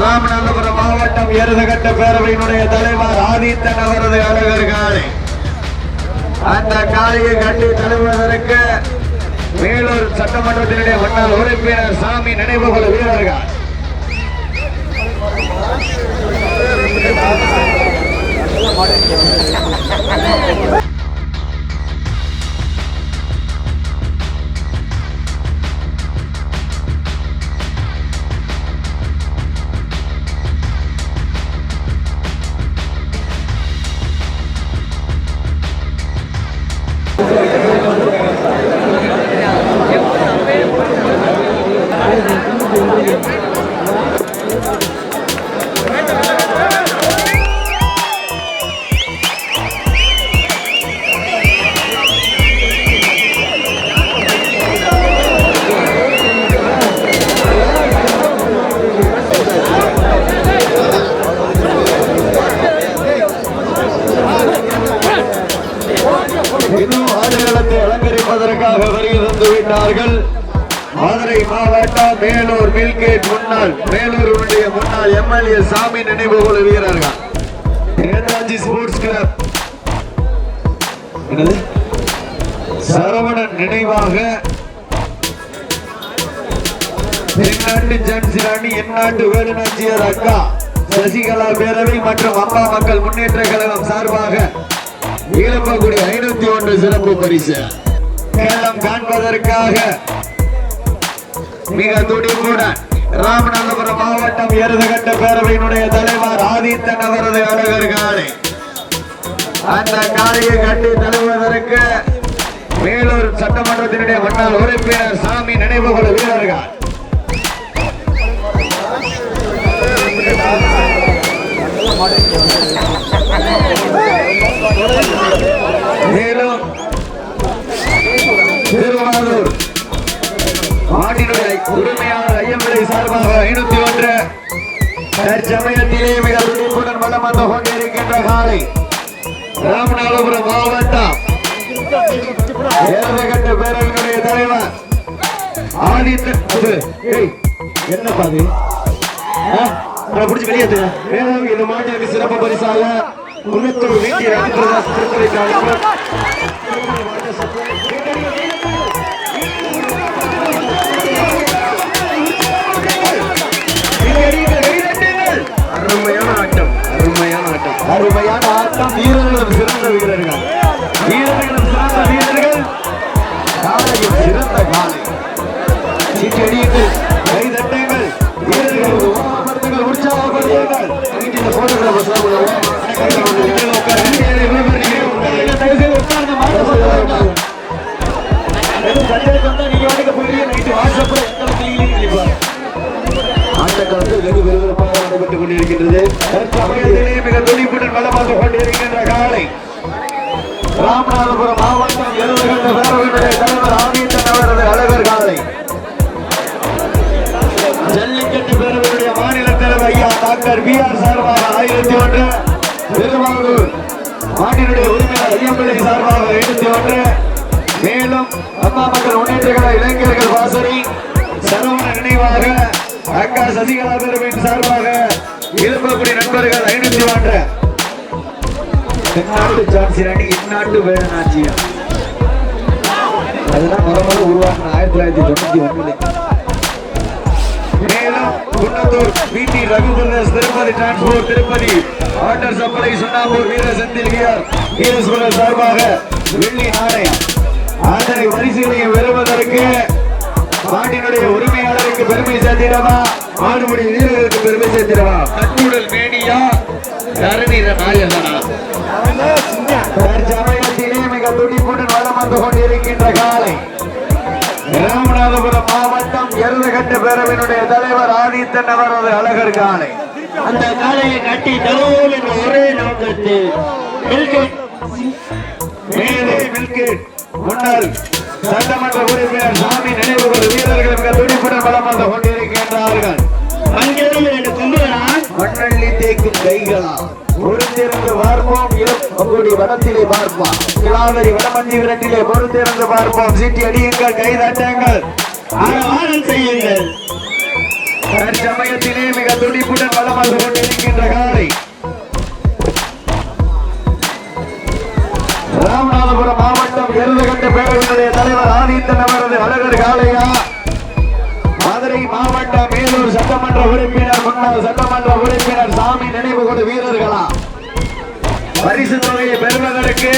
ராமநாதபுரம் மாவட்டம் எருதுகட்ட பேரவையினுடைய தலைவர் ஆதித்தன் அவரது அழகர் காலை அந்த காலையை கட்டி தழுவுவதற்கு வேலூர் சட்டமன்றத்தினுடைய முன்னாள் உறுப்பினர் சாமி நினைவுகள் வீரர்கள். இன்னும் வீரர்கள் வேலூருடைய முன்னாள் எம்எல்ஏ சாமி நினைவு நினைவுகுழு வீரர்கள். Netaji sports club. என்னது? சரவணன் நினைவாக தென்னாட்டு ஜன்சிராணி எந்நாட்டு வேலுநாச்சியர் அக்கா சசிகலா பேரவை மற்றும் அம்மா மக்கள் முன்னேற்ற கழகம் சார்பாக ஈழப்பகுடி ஐநூத்தி ஒன்று சிறப்பு பரிசு. கேளம் காண்பதற்காக மிக துடிப்புடன் ராமநாதபுரம் மாவட்டம் எருதுகட்ட பேரவையினுடைய தலைவர் ஆதித்தன் அவரது அழகர் காலை அந்த காளையை கட்டி தழுவதற்கு வேலூர் சட்டமன்றத்தினுடைய முன்னாள் உறுப்பினர் சாமி நினைவுகுழு வீரர்கள். மேலும் திருவாரூர் மாட்டினுடைய உரிமையாளர் ஐயம்பிள்ளை சார்பாக ஐநூத்தி ஒன்று. தற்சமயத்திலே மிக துடிப்புடன் வளம் வந்து கொண்டிருக்கின்ற காலை ராமநாதபுரம் மாவட்டம். ஏழகட்ட பேரவையினுடைய தலைவர் ஆதித்தன் அது, ஏய், என்னப்பா மேலும் இந்த சிறப்பு பரிசாக குணத்தூர் வீட்டி ராமபிரதாஸ் அருமையான ஆட்டம். வீரர்களும் சிறந்த வீரர்கள். வீரர்களும் சிறந்த வீரர்கள். காலையும் சிறந்த காலை. சீட்டடியுங்கள் கை தட்டுங்கள். வீரர்கள் உற்சாகப்படுத்துங்கள் உற்சாகப்படுத்துங்கள். இந்த நீங்க வாட்ஸ்அப்ல எங்களை கிளிக்கிளின்னு வெகு விறுவிறுப்பாக நடைபெற்றுக் கொண்டிருக்கின்றது. தற்சமயத்திலே மிக துடிப்புடன் வளமாக கொண்டிருக்கின்ற காலை. ராமநாதபுரம் மாவட்டம் எழுதுகின்ற பேரவையினுடைய தலைவர் ஆதித்தன் அவரது அழகர் காலை. ஜல்லிக்கட்டு பேரவையுடைய மாநில தலைவர் ஐயா டாக்டர் பி ஆர் சார்பாக ஆயிரத்தி ஒன்று. திருவாரூர் மாநிலுடைய உரிமையாளர் ஐயம்பிள்ளை சார்பாக ஐநூத்தி ஒன்று. மேலும் அம்மா மக்கள் முன்னேற்ற கழக இளைஞர்கள் வாசனை. சரவண நினைவாக அக்கா சசிகலா பெருமையின் சார்பாக இருக்கக்கூடிய நண்பர்கள் ஐநூத்தி ஒன்று. தென்னாட்டு ஜான்சி ராணி இந்நாட்டு வேலநாச்சியா அதுதான் முதல்ல உருவாக்கின ஆயிரத்தி தொள்ளாயிரத்தி தொண்ணூத்தி ஒன்பது மேலும் குன்னத்தூர் பிடி Tirupati transport Tirupati. Water supply Sunnambur வீர செந்தில் கியார் சார்பாக வெள்ளி நாணயம் அதனை பெறுவதற்கு நாட்டினுடைய சேர்த்திடவா? மாடுபடி வீரர்களுக்கு பெருமை சேர்த்திடவா? கட்டுடல் மேனியா? தரணிர நாயகனா? தற்சமயத்திலே மிக துடிப்புடன் வளம் வந்து கொண்டிருக்கின்ற காலை. ராமநாதபுரம் மாவட்டம் எருதகட்ட பேரவையினுடைய தலைவர் ஆதித்தன் அவரது அழகர் காலை. அந்த காளையை கட்டி தழுவோம் என்ற ஒரே நோக்கத்தில் மில்கெட். மேலே மில்கேட். முன்னாள் சட்டமன்ற உறுப்பினர் சாமி நினைவுகள் வீரர்கள் மிக துடிப்புடன் வந்து கொண்டிருக்கின்றார்கள். மஞ்சளும் இரண்டு கொம்புகளால் மண்ணள்ளி தேய்க்கும் கைகளா? பொறுத்திருந்து பார்ப்போம். இளம்பகுடி வனத்திலே பார்ப்போம். கிளாவரி வடமஞ்சி விரட்டிலே பொறுத்திருந்து பார்ப்போம். சீட்டி அடியுங்கள் கை தட்டுங்கள். ஆரவாரம் செய்யுங்கள். தற்சமயத்திலே மிக துடிப்புடன் வந்து கொண்டிருக்கின்ற காலை ராமநாதபுரம் மாவட்டம் எருதுகட்ட பேரவையினுடைய தலைவர் ஆதித்தன் அவரது அழகர் காளையா. மதுரை மாவட்ட மேலூர் சட்டமன்ற உறுப்பினர் முன்னாள் சட்டமன்ற உறுப்பினர் சாமி நினைவு கொண்டு வீரர்களா. பரிசு தொகையை பெறுவதற்கு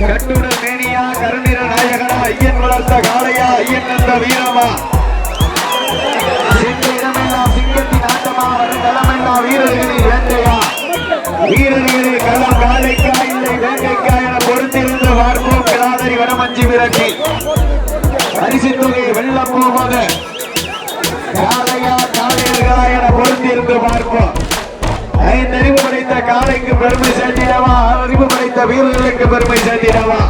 கட்டுடல் மேனியா கருணீர நாயகனா ஐயன் வளர்த்த காளையா ஐயன் என்ற வீரமா. சிங்க இடமெல்லாம் சிங்கத்தின் ஆட்டமா வரும் வருங்களமெல்லாம் வீரர்களின் வேட்டையா. வீரர்களின் களம் காலைக்கா இல்லை வேங்கைக்கா என பொறுத்திருந்து பார்ப்போம் கிளாதரி வடமஞ்சி விரட்டி. பரிசு தொகையை வெள்ளம் போவது என பொறுத்திருந்து பார்ப்போம் அறிவு படைத்த காளைக்கு பெருமை சேர்த்திடவா? அறிவு படைத்த வீரர்களுக்கு பெருமை சேர்த்திடவா?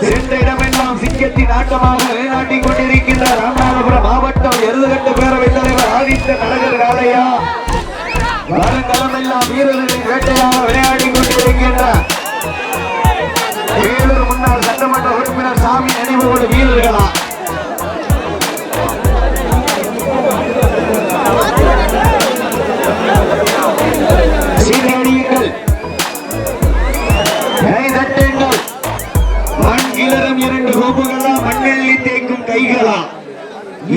சென்ற இடமெல்லாம் சிங்கத்தின் ஆட்டமாக நிலைநாட்டிக் கொண்டிருக்கின்ற ராமநாதபுரம் மாவட்டம் எருதுகட்டு பேரவைத் தலைவர் ஆதித்த நலகர் காளையா. வருங்காலமெல்லாம் வீரர்கள் வேட்டையாக விளையாடி கொண்டிருக்கின்ற வீரர் முன்னாள் சட்டமன்ற உறுப்பினர் சாமி நினைவுகளோடு வீரர்களா? சீரடியுங்கள் மண் கிளறும் இரண்டு கோபுகளா மண்ணெள்ளி தேய்க்கும் கைகளா?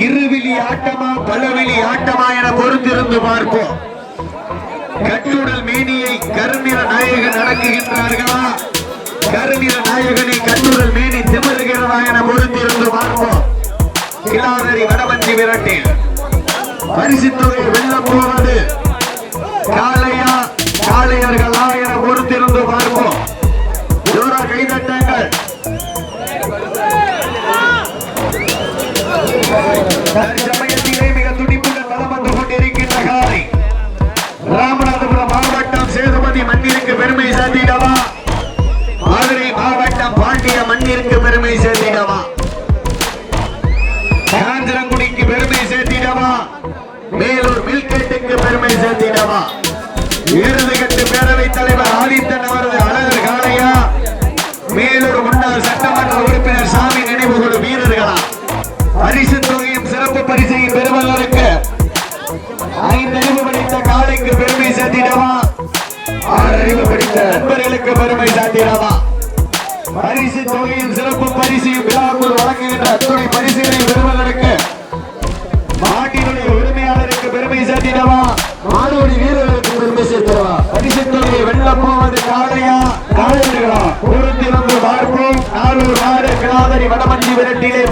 இருவிழி ஆட்டமா பலவிழி ஆட்டமா என பொறுத்திருந்து பார்ப்போம். கட்டுடல் மேனியை கருநிற நாயகன் அடக்குகின்றார்களா? கருநிற நாயகனை கட்டுடல் மேனி திமறுகிறதா என பொறுத்திருந்து பார்ப்போம். கிளாதரி வடமஞ்சி விரட்டில். பரிசு இறுதிக்கட்டு பேரவைத் தலைவர் ஆதித்தன் அவரது அழகர் காளையா. மேலூர் முன்னாள் சட்டமன்ற உறுப்பினர் சாமி நினைவு வீரர்களா. பரிசு தொகையும் சிறப்பு பரிசையும் பெறுவதற்கு ஐந்து அறிவு படித்த காளைக்கு பெருமை சேர்த்திடவா ஆறு அறிவு படித்த நண்பர்களுக்கு பெருமை சாட்டிடவா பரிசு தொகையும் சிறப்பு பரிசையும் விழாக்குள் வழங்குகின்ற அத்துணை பரிசுகளை பெறுவதற்கு மாட்டினுடைய உரிமையாளருக்கு பெருமை சேர்த்திடவா மாடுபடி வீரர்களுக்கு பெருமை சேர்த்திடவா பரிசு போவது காளையா காளையர்களா பார்ப்போம். நாடு கிளாதரி வடமஞ்சி விரட்டிலே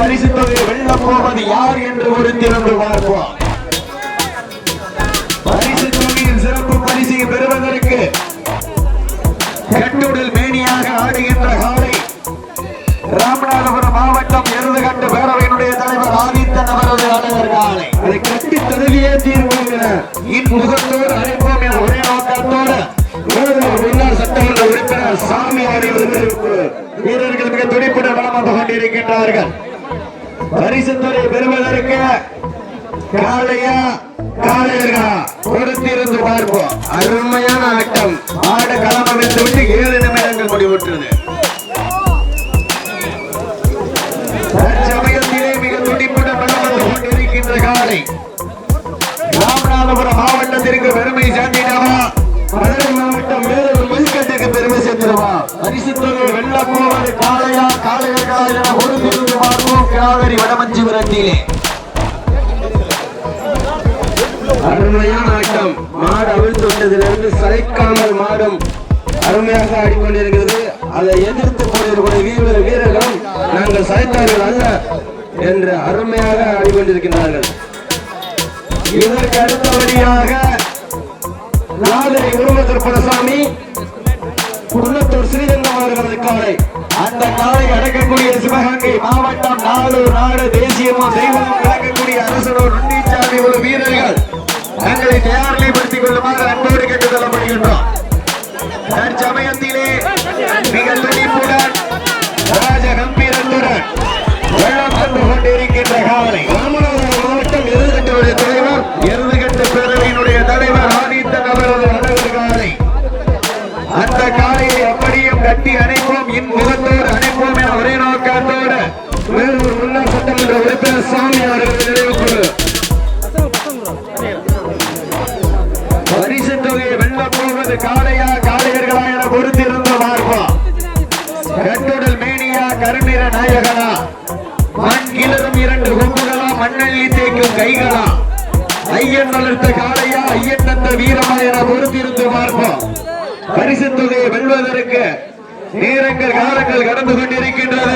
போவது யார் என்று பொறுத்திருந்து பார்ப்போம். பரிசு தொகையின் சிறப்பு பரிசையை பெறுவதற்கு கட்டுடல் மேனியாக ஆடுகின்ற காலை ராமநாதபுரம் மாவட்டம் எருதுகட்டு பேரவையினுடைய தலைவர் ஆதித்தன் அவரது அழகர் காலை. அதை கட்டி தருவியே தீர்வோம் என இன்முகத்தோடு அழைப்போம் என ஒரே நோக்கத்தோடு வீர வீரர்களும் நாங்கள் சளைத்தார்கள் அல்ல என்று அருமையாக ஆடிக்கொண்டிருக்கிறார்கள் இதற்கு அடுத்தபடியாக நாதரை உருவத்திற்படசாமி குன்னத்தூர் ஸ்ரீரங்கம் அவர்களது காலை. அந்த காலை அடக்கக்கூடிய சிவகங்கை மாவட்டம் நாளூர் நாடு தேசியமும் தெய்வமும் விளக்கக்கூடிய அரசனோர் நுண்ணிச்சாமி ஒரு வீரர்கள். தங்களை தயார்நிலைப்படுத்திக் கொள்ளுமாறு அன்போடு கேட்டுக் கொள்ளப்படுகின்றோம். தற்சமயத்தில் சாதனை ராமநாதபுரம் மாவட்டம் எதிர்கட்சியுடைய தலைவர் எருதுகட்டு பேரவையினுடைய தலைவர் ஆதித்தன் அவரது அழகர் காலை அந்த காலையை அப்படியும் கட்டி அணைப்போம் இன் முகத்தோடு அணைப்போம் என ஒரே நோக்கத்தோடு வேலூர் முன்னாள் சட்டமன்ற உறுப்பினர் சாமி அவர்கள் கைகளா? ஐயன் வளர்த்த காளையா? ஐயன் தந்த வீரமா என பொறுத்திருந்து பார்ப்போம். பரிசு தொகையை வெல்வதற்கு நேரங்கள் காலங்கள் கடந்து கொண்டிருக்கின்றன.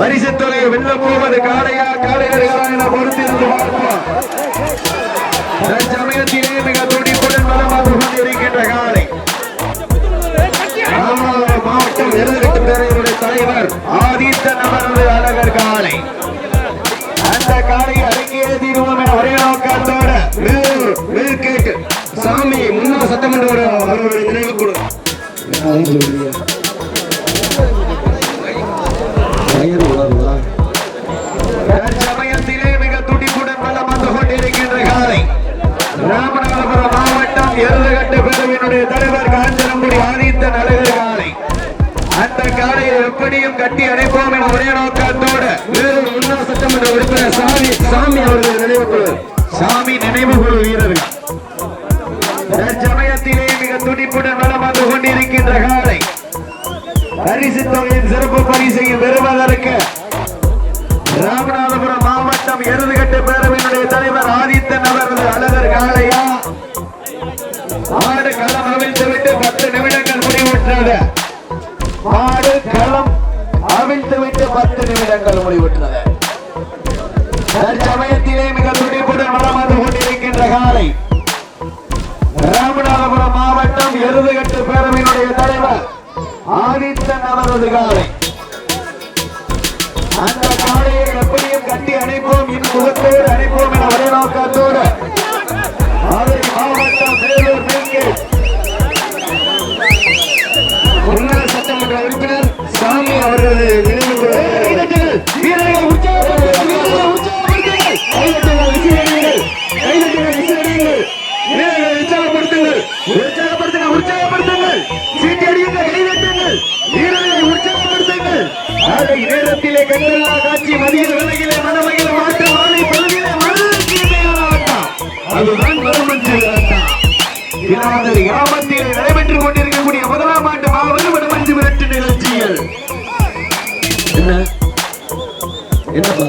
பரிசு தொகையை வெல்ல போவது காளையா காளையர்களா என பொறுத்திருந்து பார்ப்போம். தற்சமயத்திலே மிக துடிப்புடன் மனமாக கொண்டிருக்கின்ற காலை மாவட்டம் எருதுகட்டு பேரவையுடைய தலைவர் ஆதித்தன் அவரது அழகர் காலை அந்த காலை அடங்கிய தீர்வோம் என ஒரே நோக்கத்தோட சாமி முன்னாள் சட்டமன்ற அவர்களுடைய நினைவு கொடு சாமி அவர்கள் நினைவு குழு சாமி நினைவு குழு வீரர்கள். தற்சமயத்திலே மிக துடிப்புடன் வலம் வந்து கொண்டிருக்கின்ற காலை. பரிசு தொகையின் சிறப்பு பரிசையும் பெறுவதற்கு ராமநாதபுரம் மாவட்டம் எருதுகட்டு பேரவையினுடைய தலைவர் ஆதித்தன் அவரது அழகர் காலையா ஆடு களம் அவிழ்த்து விட்டு பத்து நிமிடங்கள் முடிவுற்றது. ஆடு களம் அவிழ்த்து விட்டு பத்து நிமிடங்கள் முடிவுற்றது. தற்சமயத்திலே மிக துடிப்புடன் வளம் கொண்டிருக்கின்ற காலை. ராமநாதபுரம் மாவட்டம் எருதுகட்டு பேரவையினுடைய தலைவர் ஆதித்தன் அவரது காலை. அந்த காலையை எப்படியும் கட்டி அணைப்போம் இன் முகத்தோடு அணைப்போம் என ஒரே நோக்கத்தோடு மதுரை மாவட்டம் வேலூர் மேற்கு முன்னாள் சட்டமன்ற உறுப்பினர் சாமி அவர்களது நினைவு வீரர்கள் உற்சாகப்படுத்துங்கள் விராதர் கிராமத்தில் நடைபெற்றுக் கொண்டிருக்கக்கூடிய முதலாம் ஆண்டு மாபெரும் வடமஞ்சு விரட்டு நிகழ்ச்சிகள் என்ன? என்னப்பா?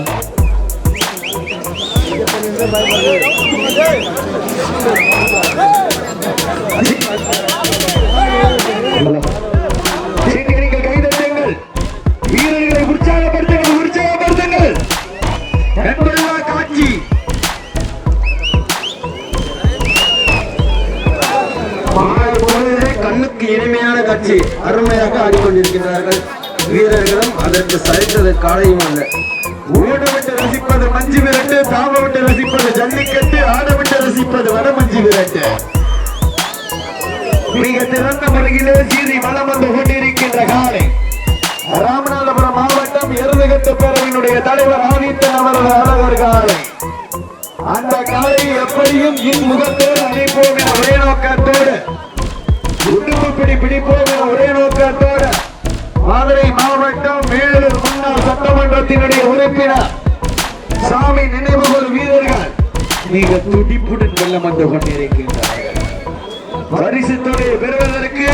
அருமையாக ஆடிக்கொண்டிருக்கிறார்கள் வீரர்களும் அதற்கு சளைத்தது காலையும் அல்ல. ஓடவிட்டு ரசிப்பது மஞ்சு விரட்டு தாவவிட்டு ரசிப்பது ஜல்லிக்கட்டு ஆடவிட்டு ரசிப்பது வட மஞ்சு விரட்டு. மிக திறந்த முறையிலே சீறி வளம் வந்து கொண்டிருக்கின்ற காலை. ராமநாதபுரம் மாவட்டம் எருதுகட்டு பேரவையினுடைய தலைவர் ஆதித்தன் அவரது அழகர் காலை. அந்த காலை எப்படியும் இன் முகத்தோடு அணைப்போம் என ஒரே நோக்கத்தோடு உடுப்பு பிடி பிடிப்போம் ஒரே நோக்கத்தோடு. மதுரை மாவட்டம் மேலூர் முன்னாள் சட்டமன்றத்தினுடைய உறுப்பினர் சாமி நினைவுகள் வீரர்கள். மிக துடிப்புடன் வெள்ளம் வந்து கொண்டிருக்கின்றார்கள். பரிசு தொகையை பெறுவதற்கு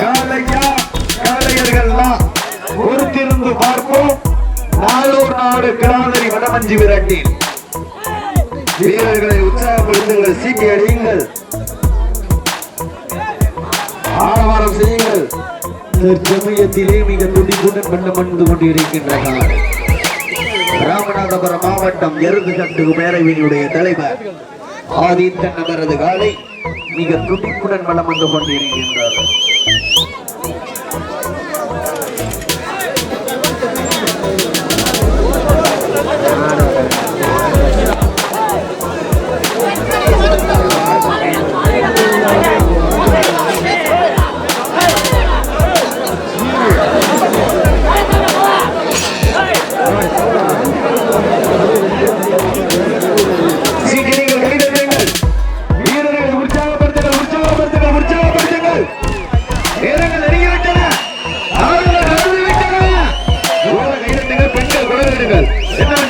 காலையா காளையர்கள்லாம் பொறுத்திருந்து பார்ப்போம். நாளூர் நாடு கிடாதரி வடமஞ்சி விரட்டில். வீரர்களை உற்சாகப்படுத்துங்கள் சீட்டி அடியுங்கள். ஆரவாரம் செய்யுங்கள். தற்சமயத்திலே மிக துடிப்புடன் வெள்ளம் வந்து கொண்டிருக்கின்றனர். ராமநாதபுரம் மாவட்டம் எருதுகட்டு பேரவையினுடைய தலைவர் ஆதித்தன் அவரது காலை மிக துடிப்புடன் வளம் வந்து கொண்டிருக்கின்றார்.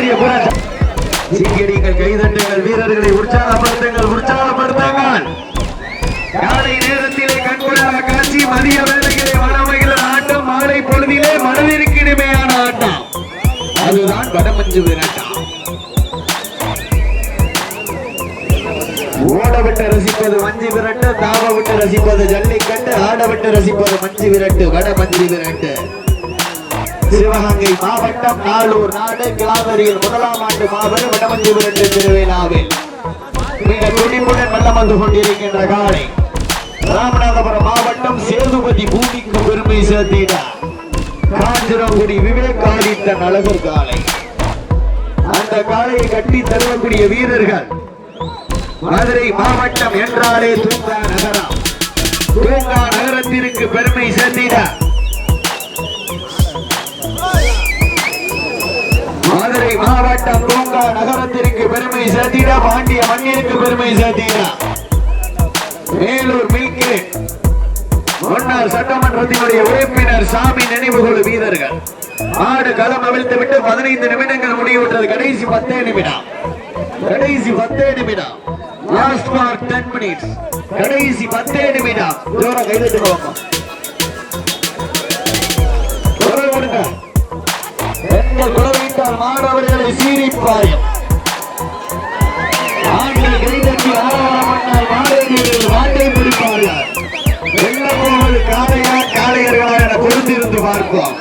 ஏரிய புற சிங்கடிகள் கைதட்டுங்கள் வீரர்களை உற்சாகப்படுத்துங்கள் உற்சாகப்படுத்துங்கள். காலை நேரத்திலே கண்கொள்ளா காட்சி மதிய வேலைகளை வனமைகள் ஆட்டம் மாலை பொழுதிலே மனதிற்கு ஆட்டம். அதுதான் வடமஞ்சு விரட்டம். ஓடவிட்டு ரசிப்பது மஞ்சு விரட்டு தாவ விட்டு ரசிப்பது ஜல்லிக்கட்டு ஆட விட்டு ரசிப்பது மஞ்சு விரட்டு வட மஞ்சு விரட்டு. சிவகங்கை மாவட்டம் நாளூர் நாடு கிளாவரியில் முதலாம் ஆண்டு மாபெரும் வடமஞ்சு விரட்டு திருவிழாவில் மிக துடிப்புடன் வெள்ளம் வந்து கொண்டிருக்கின்ற காலை ராமநாதபுரம் மாவட்டம் சேதுபதி பூமிக்கு பெருமை சேர்த்தினார் காஞ்சிரங்குடி விவேக் ஆதித்தன் அழகர் காலை. அந்த காலையை கட்டி தருவக்கூடிய வீரர்கள் மதுரை மாவட்டம் என்றாலே தூங்கா நகரம். தூங்கா நகரத்திற்கு பெருமை சேர்த்தினார் மாவட்டம் பூங்கா நகரத்திற்கு பெருமை சேர்த்திட. பாண்டிய மண்ணிற்கு பெருமை சேர்த்திட. வேலூர் மில்கே. முன்னாள் சட்டமன்றத்தினுடைய உறுப்பினர் சாமி நினைவுகுழு வீரர்கள். ஆடு களம் அவிழ்த்து விட்டு பதினைந்து நிமிடங்கள் முடிவுற்றது. கடைசி பத்தே நிமிடம். கடைசி பத்தே நிமிடம். லாஸ்ட் ஃபார் டென் மினிட்ஸ் கடைசி பத்தே நிமிடம். ஜோரா கைதட்டு போவோம் குரல் கொடுங்க. பெண்கள் குலவைத்தால் மாணவர்களை சீரிப்பாயம் ஆண்கள் கைதட்டி ஆரவாரம் மாணவர்கள் வாட்டை பிடிப்பார்கள் வெள்ளம் காளையா காளையர்களா என பொறுத்திருந்து பார்ப்போம்.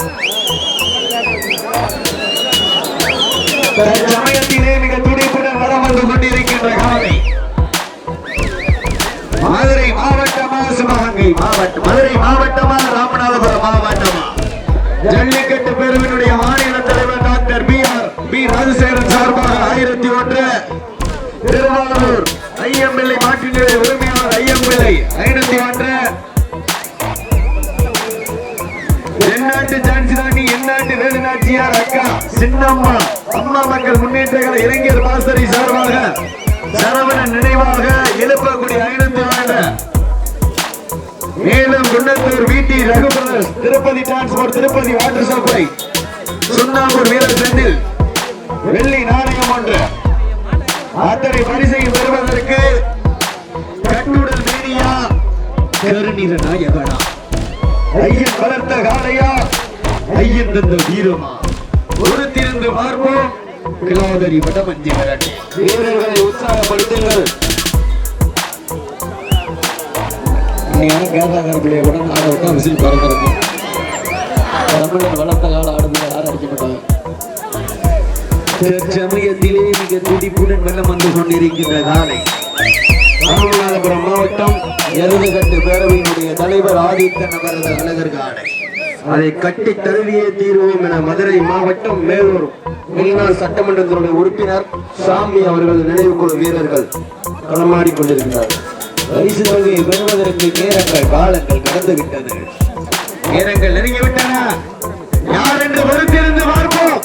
சமயத்திலே மிக துடிப்புடன் வளம் வந்து கொண்டிருக்கின்ற காலை மதுரை மாவட்டமா சிவகங்கை மாவட்டம் மதுரை மாவட்டமா சின்னம்மா அம்மா மக்கள் முன்னேற்றங்களை இளைஞர் பாசறை சார்பாக சரவணன் நினைவாக எழுப்பக்கூடிய ஐநூத்தி ஒன்று மேலும் குன்னத்தூர் வீட்டி ரகுபரஸ் Tirupati transport Tirupati water supply Sunnambur வீரர் செந்தில் வெள்ளி நாணயம் ஒன்று. அத்தனை பரிசையும் பெறுவதற்கு கட்டுடல் மீடியா கருநீர நாயகனா. ஐயன் வளர்த்த காலையா ஐயன் தந்த வீரமா. ஒரு பொறுத்திருந்து பார்ப்போம். கிளாதரி வடமஞ்சி விரட்டி வீரர்களை உற்சாகப்படுத்துங்கள். இன்னைக்கு கேரளாக்கார கூட ஆட விட்டா விசில் பறக்கிறது தமிழர் வளர்த்த கால யாரும் தற்சமயத்திலே மிக துடிப்புடன் வெள்ளம் வந்து கொண்டிருக்கின்ற காலை. ராமநாதபுரம் மாவட்டம் எருதுகட்டு பேரவையினுடைய தலைவர் ஆதித்தன் அவரது அழகர் காலை. அதை கட்டி தழுவியே தீர்வோம் என மதுரை மாவட்டம் மேலூர் முன்னாள் சட்டமன்றத்தினுடைய உறுப்பினர் சாமி அவர்கள் நினைவுக்குழு வீரர்கள் களமாடி கொண்டிருக்கிறார். பரிசு தொகையை பெறுவதற்கு நேரங்கள் காலங்கள் கடந்து விட்டது. நேரங்கள் நெருங்கிவிட்டன யார் என்று பொறுத்திருந்து பார்ப்போம்.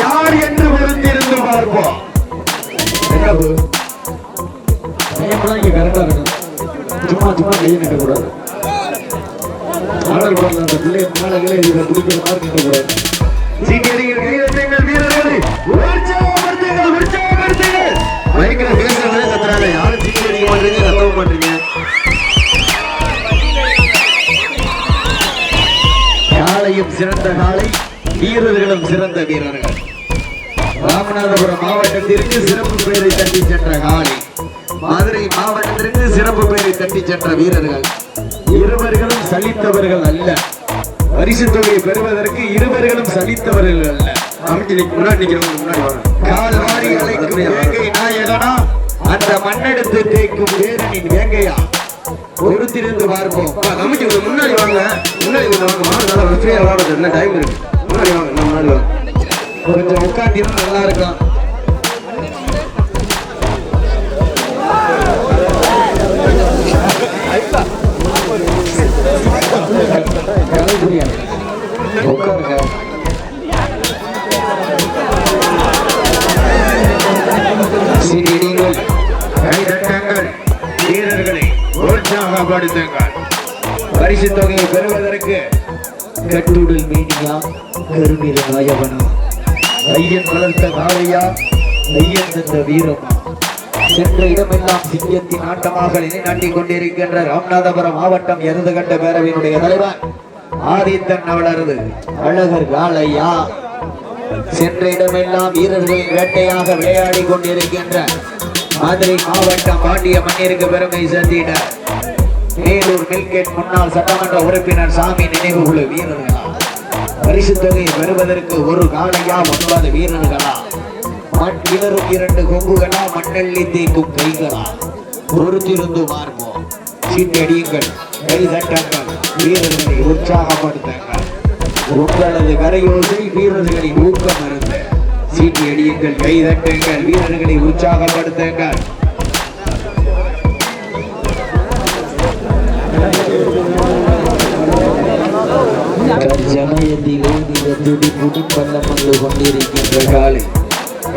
யார் என்று பொறுத்திருந்து பார்ப்போம். என்ன பு? டைம்லாம் இருக்கணும் சும்மா சும்மா கையை நிற்கக்கூடாது ஆடல் போடுற அந்த பிள்ளைய மேலே இதை மாதிரி வீரர்களை உற்சாகப்படுத்துங்கள் உற்சாகப்படுத்துங்கள் மைக்கில் யாரும் சீக்கிரம் மாட்டீங்க கத்தவும் மாட்டீங்க காலையும் சிறந்த காலை வீரர்களும் சிறந்த வீரர்கள். ராமநாதபுரம் மாவட்டத்திற்கு சிறப்பு பெயரை தட்டி சென்ற காலை. மதுரை மாவட்டத்திற்கு சிறப்பு பெயரை தட்டி சென்ற வீரர்கள். இருவர்களும் சலித்தவர்கள் அல்ல. பரிசு தொகையை பெறுவதற்கு இருவர்களும் சலித்தவர்கள் அல்ல. அமைச்சு முன்னாடி நிக்கிறவங்க முன்னாடி வாங்க. கால் வாரி அழைக்கும் வேங்கை நாயகனா? அந்த மண்ணெடுத்து தேய்க்கும் வேரனின் வேங்கையா? பொறுத்திருந்து பார்ப்போம். அமைச்சு முன்னாடி வாங்க. முன்னாடி வாங்க. மாடு நல்லா என்ன டைம் இருக்கு? முன்னாடி வாங்க நம்ம முன்னாடி வாங்க. கொஞ்சம் உட்காந்து நல்லா இருக்கும் கைதட்டங்கள் வீரர்களை உற்சாகப்படுத்துங்கள். பரிசு தொகையை பெறுவதற்கு கட்டுடல் மீனியா கருநிற நாயவனா ஐயன் வளர்த்த காளையா ஐயன் தந்த வீரமா சென்ற இடமெல்லாம் சிங்கத்தின் ஆட்டமாக நிலைநாட்டிக் கொண்டிருக்கின்ற ராமநாதபுரம் மாவட்டம் எருதுகண்ட பேரவையினுடைய தலைவர் ஆதித்தன் அவளது அழகர் காளையா சென்ற இடமெல்லாம் வீரர்கள் வேட்டையாக விளையாடி கொண்டிருக்கின்ற மதுரை மாவட்டம் பாண்டிய மண்ணிற்கு பெருமை சேர்த்திட வேலூர் மில்கேட் முன்னாள் சட்டமன்ற உறுப்பினர் சாமி நினைவு குழு வீரர்களா? பரிசு தொகையை பெறுவதற்கு ஒரு காலையா ஒன்பது வீரர்களா? மண் கிளறும் இரண்டு கொம்புகளா மண்ணள்ளி தேய்க்கும் கைகளா? பொறுத்திருந்து பார்ப்போம். சீட்டடியுங்கள். கை தட்டங்கள். வீரர்களை உற்சாகப்படுத்துங்கள். உங்களது கரையோசை வீரர்களை ஊக்கம் அருந்த சீட்டி அடியுங்கள் கை தட்டுங்கள் வீரர்களை உற்சாகப்படுத்துங்கள். தற்சமயத்திலே மிக துடிப்புடன் பள்ளம் வந்து கொண்டிருக்கின்ற காலை.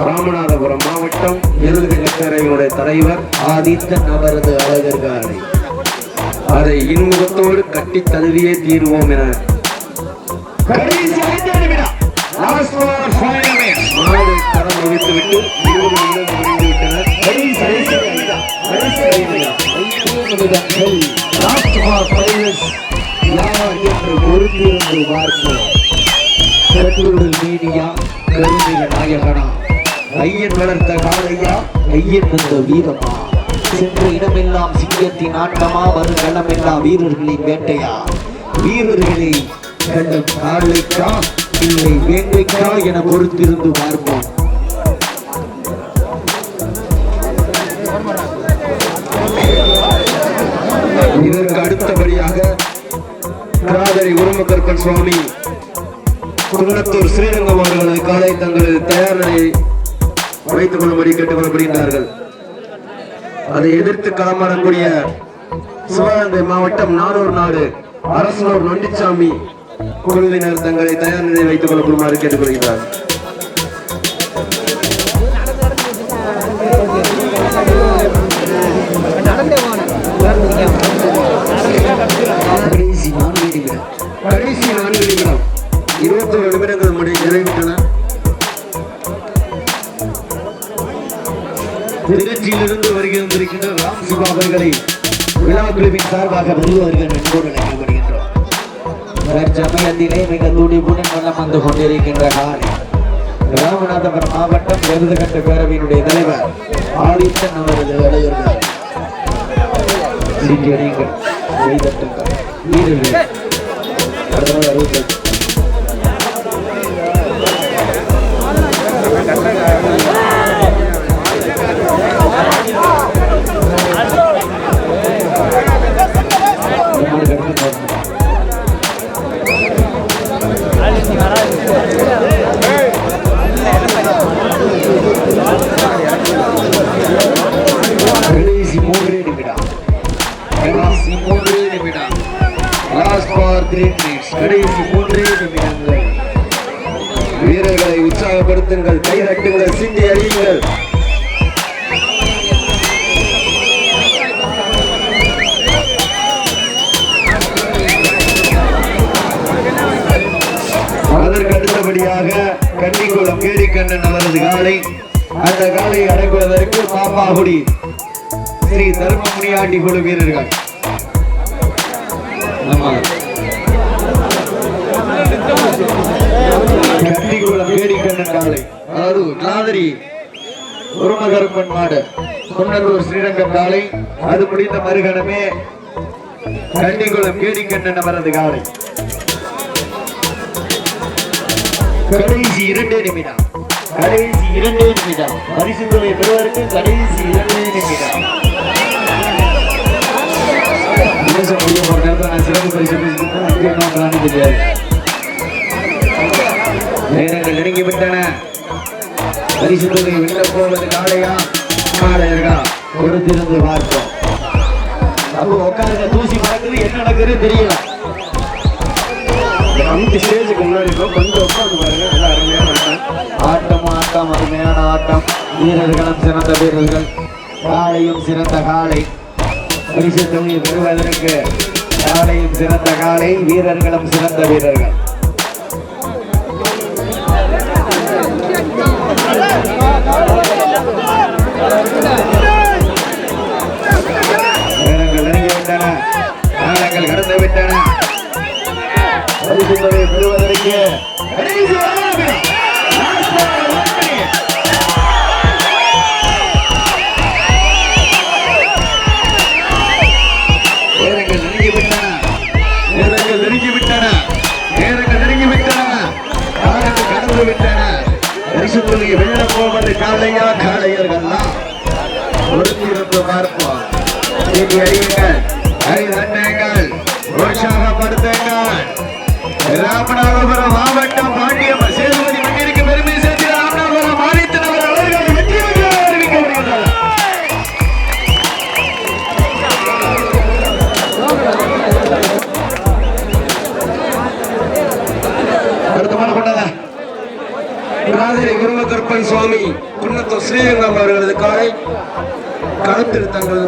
ராமநாதபுரம் மாவட்டம் எருது கட்டறையுடைய தலைவர் ஆதித்தன் அவரது அழகர் காலை. அதை இன்முகத்தோடு கட்டி தழுவியே தீர்வோம் என கடைசி ஐந்து நிமிடம் Last over, final minutes. மாடு களம் அவிழ்த்துவிட்டு இருபது நிமிடம் முடிந்து விட்டனர். கடைசி ஐந்து நிமிடம். கடைசி ஐந்து நிமிடம். ஐந்து நிமிடங்கள். Last over, five minutes. யார் என்று பொறுத்திருந்து பார்ப்போம் கட்டுடல் மீனியா கருமிக நாயகனா ஐயன் வளர்த்த காளையா ஐயன் வந்த வீரமா சென்ற இடமெல்லாம் சிங்கத்தின் ஆட்டமா? வருகளமெல்லாம் வீரர்களின் வேட்டையா? வீரர்களை கண்ட காலைக்கா இல்லை வேண்டைக்கா என பொறுத்திருந்து பார்ப்போம். இதற்கு அடுத்தபடியாக ராதரி உருமக்கற்பன் சுவாமி குன்னத்தூர் ஸ்ரீரங்கம் அவர்களது காலை தங்களது தயார் நிலையை வைத்துக் கொள்ளும்படி கேட்டுக்கொள்ளப்படுகின்றார்கள். அதை எதிர்த்து களமாடக்கூடிய சிவகங்கை மாவட்டம் நானூர் நாடு அரசனூர் நொண்டிச்சாமி குழுவினர் தங்களை தயார் நிலையை வைத்துக் கொள்ளப்படுமாறு கேட்டுக்கொள்கிறார் கடைசி நான்கு நிமிடம். கடைசி இருபத்தோரு நிமிடங்கள் முடி நிறைவிட்டன திருச்சியிலிருந்து வருகின்றிருக்கின்ற ராம் சிவா அவர்களை விழா குழுவின் சார்பாக வருவார்கள் என்போடு அழைக்கப்படுகின்றோம் தற்சமயத்திலே மிக துடிப்புடன் வண்ணம் வந்து கொண்டிருக்கின்ற காலை. ராமநாதபுரம் மாவட்டம் விருதுகட்ட பேரவையினுடைய தலைவர் ஆதித்தன் அவரது அலைவர்கள் சீட்டியடியுங்கள் வீரர்கள் கடைசி மூன்றே நிமிடங்கள். வீரர்களை உற்சாகப்படுத்துங்கள் கைதட்டுங்கள் சிந்தி அறியுங்கள் அதற்கு அடுத்தபடியாக கன்னிக்குளம் கேடிக்கண்ணன் அவரது காலை. அந்த காலை அடங்குவதற்கு பாப்பாகுடி. ஸ்ரீ தர்மமுனியாண்டி குழு வீரர்கள். காலை அதாவது காதரி உருமகருப்பன் மாடு குன்னத்தூர் ஸ்ரீரங்கம் காலை அது முடிந்த மறுகணமே கண்டிக்குளம் கேடிக்கண்ணன் அவரது காலை கடைசி இரண்டே நிமிடம். கடைசி இரண்டே நிமிடம். பரிசு தொகை பெறுவதற்கு கடைசி இரண்டே நிமிடம். ஒரு நேரத்தில் நான் சிறப்பு பரிசு பேசிட்டு அங்கே என்ன பண்றான்னு தெரியாது நேரங்கள் நெருங்கி விட்டன பரிசு தொகை வெல்ல போவது காளையா காளையர்களா பொறுத்திருந்து பார்ப்போம். அப்போ உட்காருங்க. தூசி பறக்குது என்ன நடக்குது தெரியல. கமிட்டி ஸ்டேஜுக்கு முன்னாடி கொஞ்சம் உட்காந்து பாருங்க. நல்லா அருமையான ஆட்டம். ஆட்டம். அருமையான ஆட்டம். வீரர்களும் சிறந்த வீரர்கள். காளையும் சிறந்த காளை. பரிசு தொகையை பெறுவதற்கு காளையும் சிறந்த காளை வீரர்களும் சிறந்த வீரர்கள். களத்தில் தங்களது